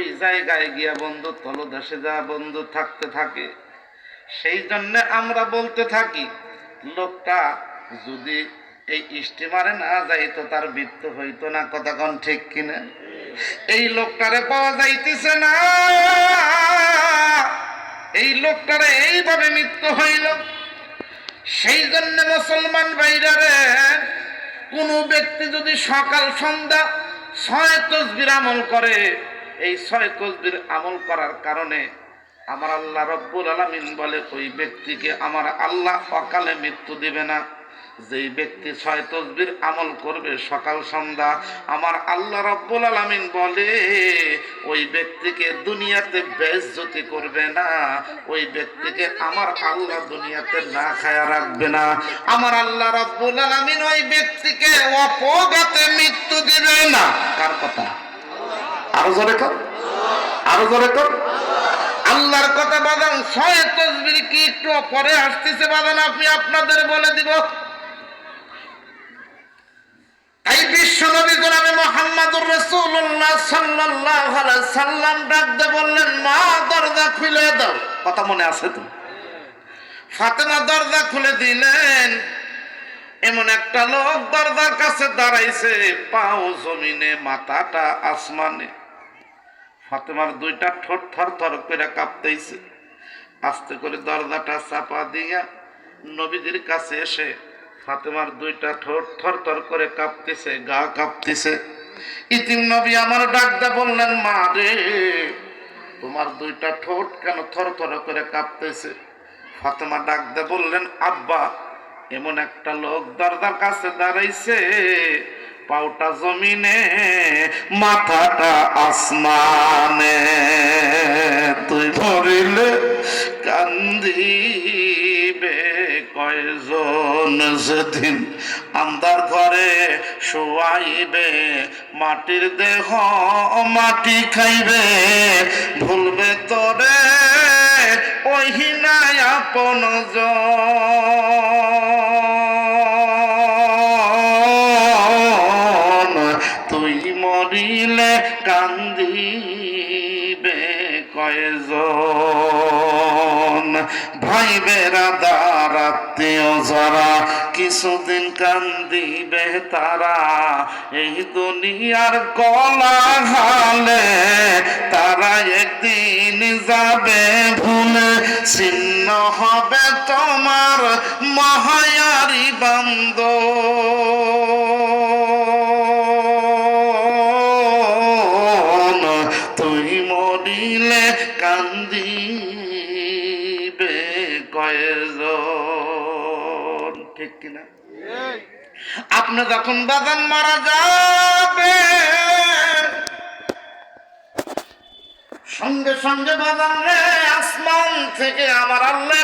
ওই জায়গায় গিয়া বন্ধু তলদেশে যা বন্ধু থাকতে থাকে, সেই জন্য আমরা বলতে থাকি, লোকটা যদি এই স্টিমারে না যাইতো তার মৃত্যু হইতো না কতক্ষণ ঠিক কিনা? এই লোকটারে পাওয়া যাইতেছে না। এই লোকটারে এইভাবে মৃত্যু হইল। সেই জন্য মুসলমান ভাইরারে কোনো ব্যক্তি যদি সকাল সন্ধ্যা ছয় তসবির আমল করে এই ছয় তসবির আমল করার কারণে আমার আল্লাহ রব্বুল আলমিন বলে, ওই ব্যক্তিকে আমার আল্লাহ অকালে মৃত্যু দিবে না। যেই ব্যক্তি ছয় তসবির আমল করবে সকাল, সন্ধ্যা, আমার আল্লাহ রব্বুল আলমিন বলে, ওই ব্যক্তিকে দুনিয়াতে বেজ্জতি করবে না। ওই ব্যক্তিকে আমার আল্লাহ দুনিয়াতে না খায়া রাখবে না। আমার আল্লাহ রব্বুল আলমিন ওই ব্যক্তিকে অপঘাতে মৃত্যু দিবে না। কার কথা? আরও জোরে কর। আরও জোরে কর। আল্লাহর কথা বাদান ছয় তসবির কি একটু পরে আসতেছে বাদান আপনি আপনাদের বলে দিব। তাই বিশ্ব নবী জনাবে মোহাম্মদুর রাসূলুল্লাহ সাল্লাল্লাহু আলাইহি সাল্লাম ডাক দিয়ে বললেন মা দরজা খুলে দাও। কথা মনে আছে তো? ফাতেমা দরজা খুলে দিলেন। এমন একটা লোক দরজার কাছে দাঁড়াইছে পাও জমিনে মাথাটা আসমানে। ফাতেমার দুইটা ঠোঁট থর থর করে কাঁপতেইছে। আস্তে করে দরজাটা চাপা দিয়া নবীজির কাছে এসে ফাতেমার দুইটা ঠোঁট থর থর করে কাঁপতেছে, গা কাঁপতেছে। ইতিম নবী আমার ডাকদা বললেন, মা রে, তোমার দুইটা ঠোঁট কেন থর থর করে কাঁপতেছে? ফাতেমা ডাকদা বললেন, আব্বা, এমন একটা লোক দরজার কাছে দাঁড়াইছে পাউটা জমিনে, মাথাটা আসমানে। তুই ভরিলে কান্দিবে কয়জন? সেদিন আন্দার ঘরে শোয়াইবে, মাটির দেহ মাটি খাইবে। ভুলবে তোরে ওহিনায় আপন জন। মরিলে কান্দিবে কয়জন? ভাই বেড়াদার আত্মীয় যারা কিছুদিন কান্দিবে তারা, এই দুনিয়ার কলা হালে তারা একদিন যাবে ভুলে। ছিন্ন হবে তোমার মহায়ারি বান্দ কান্দিবে কয়জন। ঠিক কিনা? আপনি যখন বাদান মারা যাবে, সঙ্গে সঙ্গে বাদান রে আসমান থেকে আমার আল্লাহ